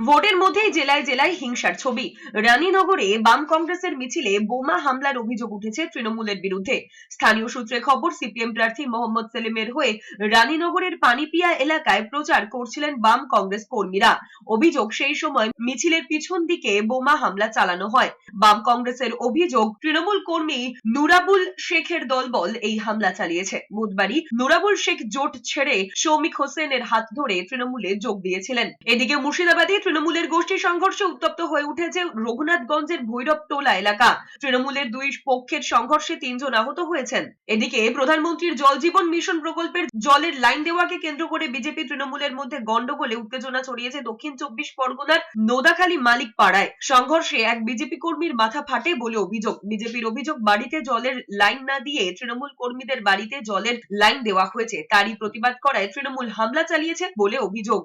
ভোটের মধ্যেই জেলায় জেলায় হিংসার ছবি। রানীনগরে বাম কংগ্রেসের মিছিলে বোমা হামলার অভিযোগ উঠেছে তৃণমূলের বিরুদ্ধে। স্থানীয় সূত্রে খবর, সিপিএম প্রার্থী মোহাম্মদ সেলিমের হয়ে রানীনগরের পানিপিয়া এলাকায় প্রচার করছিলেন বাম কংগ্রেস কর্মীরা। অভিযোগ, সেই সময় মিছিলের পিছন দিকে বোমা হামলা চালানো হয়। বাম কংগ্রেসের অভিযোগ, তৃণমূল কর্মী নুরাবুল শেখের দলবল এই হামলা চালিয়েছে। বুধবারই নুরাবুল শেখ জোট ছেড়ে সৌমিক হোসেনের হাত ধরে তৃণমূলে যোগ দিয়েছিলেন। এদিকে মুর্শিদাবাদে তৃণমূলের গোষ্ঠী সংঘর্ষে উত্তপ্ত হয়ে উঠেছে রঘুনাথগঞ্জের ভৈরব টোলা এলাকা। তৃণমূলের দুই পক্ষের সংঘর্ষে তিনজন আহত হয়েছেন। এদিকে প্রধানমন্ত্রীর জল জীবন মিশন প্রকল্পের জলের লাইন দেওয়াকে কেন্দ্র করে বিজেপি তৃণমূলের মধ্যে গন্ডগোলে উত্তেজনা ছড়িয়েছে দক্ষিণ চব্বিশ পরগনার নোদাখালী মালিক পাড়ায় সংঘর্ষে এক বিজেপি কর্মীর মাথা ফাটে বলে অভিযোগ। বিজেপির অভিযোগ, বাড়িতে জলের লাইন না দিয়ে তৃণমূল কর্মীদের বাড়িতে জলের লাইন দেওয়া হয়েছে। তারই প্রতিবাদ করায় তৃণমূল হামলা চালিয়েছে বলে অভিযোগ।